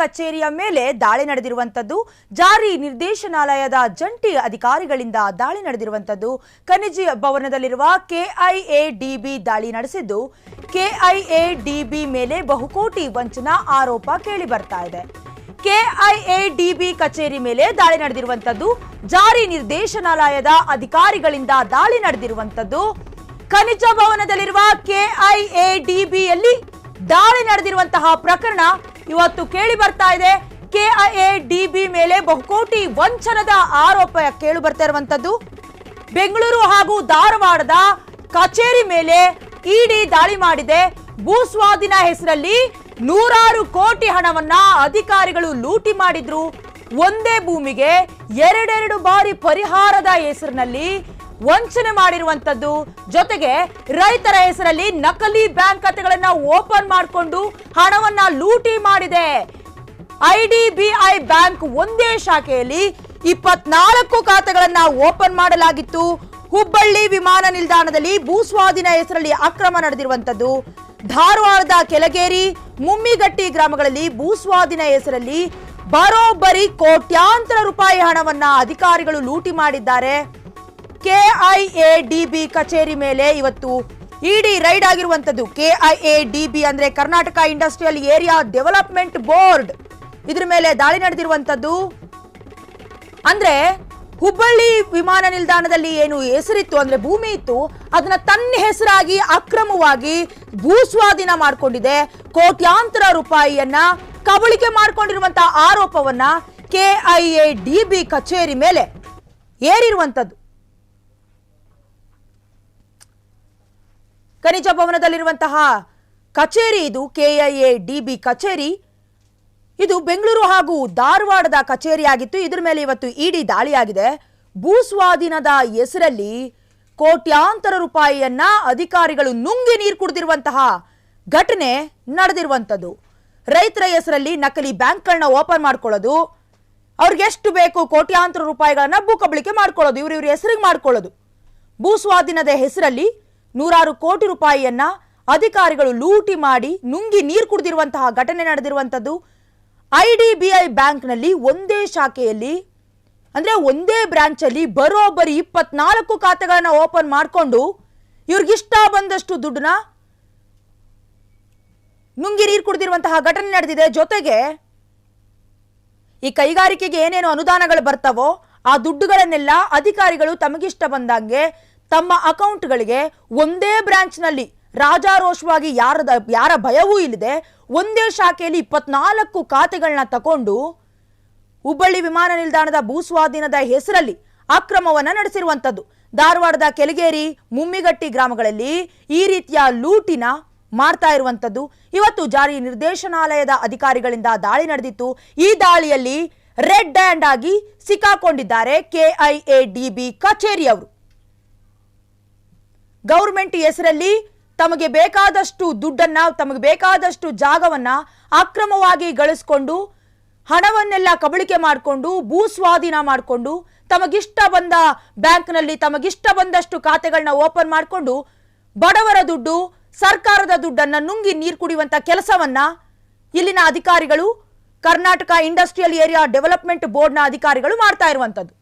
ಕಚೇರಿಯ ಮೇಲೆ ದಾಳಿ ನಡೆದಿರುವಂತದ್ದು ಜಾರಿ ನಿರ್ದೇಶನಾಲಯದ ಜಂಟಿ ಅಧಿಕಾರಿಗಳಿಂದ ದಾಳಿ ನಡೆದಿರುವಂತದ್ದು ಖನಿಜಿ ಭವನದಲ್ಲಿರುವ ಕೆಐಎಡಿಬಿ ದಾಳಿ ನಡೆಸಿದ್ದು, ಕೆಐಎಡಿಬಿ ಮೇಲೆ ಬಹುಕೋಟಿ ವಂಚನಾ ಆರೋಪ ಕೇಳಿ ಬರ್ತಾ ಇದೆ. ಕೆಐಎಡಿಬಿ ಕಚೇರಿ ಮೇಲೆ ದಾಳಿ ನಡೆದಿರುವಂತದ್ದು ಜಾರಿ ನಿರ್ದೇಶನಾಲಯದ ಅಧಿಕಾರಿಗಳಿಂದ ದಾಳಿ ನಡೆದಿರುವಂತದ್ದು ಖನಿಜ ಭವನದಲ್ಲಿರುವ ಕೆಐಎಡಿಬಿಯಲ್ಲಿ ದಾಳಿ ನಡೆದಿರುವಂತಹ ಪ್ರಕರಣ ಇವತ್ತು ಕೇಳಿ ಬರ್ತಾ ಇದೆ ಕೆಐಎಡಿಬಿ ಮೇಲೆ ಬಹುಕೋಟಿ ವಂಚನದ ಆರೋಪ ಕೇಳಿ ಬರ್ತಾ ಇರುವಂತದ್ದು. ಬೆಂಗಳೂರು ಹಾಗೂ ಧಾರವಾಡದ ಕಚೇರಿ ಮೇಲೆ ಇಡಿ ದಾಳಿ ಮಾಡಿದೆ. ಭೂ ಸ್ವಾಧೀನ ಹೆಸರಲ್ಲಿ ನೂರಾರು ಕೋಟಿ ಹಣವನ್ನ ಅಧಿಕಾರಿಗಳು ಲೂಟಿ ಮಾಡಿದ್ರು. ಒಂದೇ ಭೂಮಿಗೆ ಎರಡೆರಡು ಬಾರಿ ಪರಿಹಾರದ ಹೆಸರಿನಲ್ಲಿ ವಂಚನೆ ಮಾಡಿರುವಂತದ್ದು ಜೊತೆಗೆ ರೈತರ ಹೆಸರಲ್ಲಿ ನಕಲಿ ಬ್ಯಾಂಕ್ ಖಾತೆಗಳನ್ನ ಓಪನ್ ಮಾಡಿಕೊಂಡು ಹಣವನ್ನ ಲೂಟಿ ಮಾಡಿದೆ. ಐಡಿಬಿಐ ಬ್ಯಾಂಕ್ ಒಂದೇ ಶಾಖೆಯಲ್ಲಿ ಇಪ್ಪತ್ನಾಲ್ಕು ಖಾತೆಗಳನ್ನ ಓಪನ್ ಮಾಡಲಾಗಿತ್ತು. ಹುಬ್ಬಳ್ಳಿ ವಿಮಾನ ನಿಲ್ದಾಣದಲ್ಲಿ ಭೂಸ್ವಾಧೀನ ಹೆಸರಲ್ಲಿ ಅಕ್ರಮ ನಡೆದಿರುವಂತದ್ದು ಧಾರವಾಡದ ಕೆಲಗೇರಿ ಮುಮ್ಮಿಗಟ್ಟಿ ಗ್ರಾಮಗಳಲ್ಲಿ ಭೂಸ್ವಾಧೀನ ಹೆಸರಲ್ಲಿ ಬರೋಬ್ಬರಿ ಕೋಟ್ಯಾಂತರ ರೂಪಾಯಿ ಹಣವನ್ನ ಅಧಿಕಾರಿಗಳು ಲೂಟಿ ಮಾಡಿದ್ದಾರೆ. ಕೆಐಎಡಿಬಿ ಕಚೇರಿ ಮೇಲೆ ಇವತ್ತು ಇಡಿ ರೈಡ್ ಆಗಿರುವಂತದ್ದು ಕೆಐಎಡಿಬಿ ಅಂದ್ರೆ Karnataka industrial area development board. ಇದ್ರ ಮೇಲೆ ದಾಳಿ ನಡೆದಿರುವಂತದ್ದು ಅಂದ್ರೆ ಹುಬ್ಬಳ್ಳಿ ವಿಮಾನ ನಿಲ್ದಾಣದಲ್ಲಿ ಏನು ಹೆಸರಿತ್ತು ಅಂದ್ರೆ ಭೂಮಿ ಇತ್ತು. ಅದನ್ನ ತನ್ನ ಹೆಸರಾಗಿ ಅಕ್ರಮವಾಗಿ ಭೂಸ್ವಾಧೀನ ಮಾಡಿಕೊಂಡಿದೆ. ಕೋಟ್ಯಾಂತರ ರೂಪಾಯಿಯನ್ನ ಕಬಳಿಕೆ ಮಾಡಿಕೊಂಡಿರುವಂತಹ ಆರೋಪವನ್ನ ಕೆಐಎ ಡಿಬಿ ಕಚೇರಿ ಮೇಲೆ ಏರಿರುವಂತದ್ದು ಖನಿಜ ಭವನದಲ್ಲಿರುವಂತಹ ಕಚೇರಿ ಇದು ಕೆಐಎ ಡಿಬಿ ಕಚೇರಿ. ಇದು ಬೆಂಗಳೂರು ಹಾಗೂ ಧಾರವಾಡದ ಕಚೇರಿಯಾಗಿತ್ತು. ಇದರ ಮೇಲೆ ಇವತ್ತು ಇಡಿ ದಾಳಿಯಾಗಿದೆ. ಭೂಸ್ವಾಧೀನದ ಹೆಸರಲ್ಲಿ ಕೋಟ್ಯಾಂತರ ರೂಪಾಯಿಯನ್ನ ಅಧಿಕಾರಿಗಳು ನುಂಗಿ ನೀರು ಕುಡಿದಿರುವಂತಹ ಘಟನೆ ನಡೆದಿರುವಂಥದ್ದು. ರೈತರ ಹೆಸರಲ್ಲಿ ನಕಲಿ ಬ್ಯಾಂಕ್ಗಳನ್ನ ಓಪನ್ ಮಾಡ್ಕೊಳ್ಳೋದು ಅವ್ರಿಗೆಷ್ಟು ಬೇಕು ಕೋಟ್ಯಾಂತರ ರೂಪಾಯಿಗಳನ್ನ ಭೂ ಕಬಳಿಕೆ ಮಾಡ್ಕೊಳ್ಳೋದು, ಇವ್ರ ಇವ್ರ ಹೆಸರಿಗೆ ಮಾಡ್ಕೊಳ್ಳೋದು. ಭೂಸ್ವಾಧೀನದ ಹೆಸರಲ್ಲಿ ನೂರಾರು ಕೋಟಿ ರೂಪಾಯಿಯನ್ನ ಅಧಿಕಾರಿಗಳು ಲೂಟಿ ಮಾಡಿ ನುಂಗಿ ನೀರು ಕುಡಿದಿರುವಂತಹ ಘಟನೆ ನಡೆದಿರುವಂಥದ್ದು. ಐಡಿಬಿಐ ಬ್ಯಾಂಕ್ನಲ್ಲಿ ಒಂದೇ ಶಾಖೆಯಲ್ಲಿ, ಅಂದ್ರೆ ಒಂದೇ ಬ್ರಾಂಚಲ್ಲಿ ಬರೋಬ್ಬರಿ ಇಪ್ಪತ್ನಾಲ್ಕು ಖಾತೆಗಳನ್ನು ಓಪನ್ ಮಾಡಿಕೊಂಡು ಇವ್ರಿಗಿಷ್ಟ ಬಂದಷ್ಟು ದುಡ್ಡನ್ನ ನುಂಗಿ ನೀರು ಕುಡಿದಿರುವಂತಹ ಘಟನೆ ನಡೆದಿದೆ. ಜೊತೆಗೆ ಈ ಕೈಗಾರಿಕೆಗೆ ಏನೇನು ಅನುದಾನಗಳು ಬರ್ತಾವೋ ಆ ದುಡ್ಡುಗಳನ್ನೆಲ್ಲ ಅಧಿಕಾರಿಗಳು ತಮಗಿಷ್ಟ ಬಂದಂಗೆ ತಮ್ಮ ಅಕೌಂಟ್ಗಳಿಗೆ ಒಂದೇ ಬ್ರಾಂಚ್ನಲ್ಲಿ ರಾಜಾರೋಷವಾಗಿ ಯಾರದ ಯಾರ ಭಯವೂ ಇಲ್ಲದೆ ಒಂದೇ ಶಾಖೆಯಲ್ಲಿ ಇಪ್ಪತ್ನಾಲ್ಕು ಖಾತೆಗಳನ್ನ ತಕೊಂಡು ಹುಬ್ಬಳ್ಳಿ ವಿಮಾನ ನಿಲ್ದಾಣದ ಭೂಸ್ವಾಧೀನದ ಹೆಸರಲ್ಲಿ ಅಕ್ರಮವನ್ನು ನಡೆಸಿರುವಂಥದ್ದು. ಧಾರವಾಡದ ಕೆಲಗೇರಿ, ಮುಮ್ಮಿಗಟ್ಟಿ ಗ್ರಾಮಗಳಲ್ಲಿ ಈ ರೀತಿಯ ಲೂಟಿನ ಮಾಡ್ತಾ ಇರುವಂಥದ್ದು. ಇವತ್ತು ಜಾರಿ ನಿರ್ದೇಶನಾಲಯದ ಅಧಿಕಾರಿಗಳಿಂದ ದಾಳಿ ನಡೆದಿತ್ತು. ಈ ದಾಳಿಯಲ್ಲಿ ರೆಡ್ ಹ್ಯಾಂಡ್ ಆಗಿ ಸಿಕ್ಕಾಕೊಂಡಿದ್ದಾರೆ ಕೆಐಎಡಿಬಿ ಕಚೇರಿಯವರು. ಗೌರ್ಮೆಂಟ್ ಹೆಸರಲ್ಲಿ ತಮಗೆ ಬೇಕಾದಷ್ಟು ದುಡ್ಡನ್ನ, ತಮಗೆ ಬೇಕಾದಷ್ಟು ಜಾಗವನ್ನ ಅಕ್ರಮವಾಗಿ ಗಳಿಸ್ಕೊಂಡು, ಹಣವನ್ನೆಲ್ಲ ಕಬಳಿಕೆ ಮಾಡಿಕೊಂಡು, ಭೂ ಸ್ವಾಧೀನ ಮಾಡಿಕೊಂಡು, ತಮಗಿಷ್ಟ ಬಂದ ಬ್ಯಾಂಕ್ನಲ್ಲಿ ತಮಗಿಷ್ಟ ಬಂದಷ್ಟು ಖಾತೆಗಳನ್ನ ಓಪನ್ ಮಾಡಿಕೊಂಡು, ಬಡವರ ದುಡ್ಡು, ಸರ್ಕಾರದ ದುಡ್ಡನ್ನ ನುಂಗಿ ನೀರು ಕುಡಿಯುವಂತ ಕೆಲಸವನ್ನ ಇಲ್ಲಿನ ಅಧಿಕಾರಿಗಳು, ಕರ್ನಾಟಕ ಇಂಡಸ್ಟ್ರಿಯಲ್ ಏರಿಯಾ ಡೆವಲಪ್ಮೆಂಟ್ ಬೋರ್ಡ್ನ ಅಧಿಕಾರಿಗಳು ಮಾಡ್ತಾ ಇರುವಂತದ್ದು.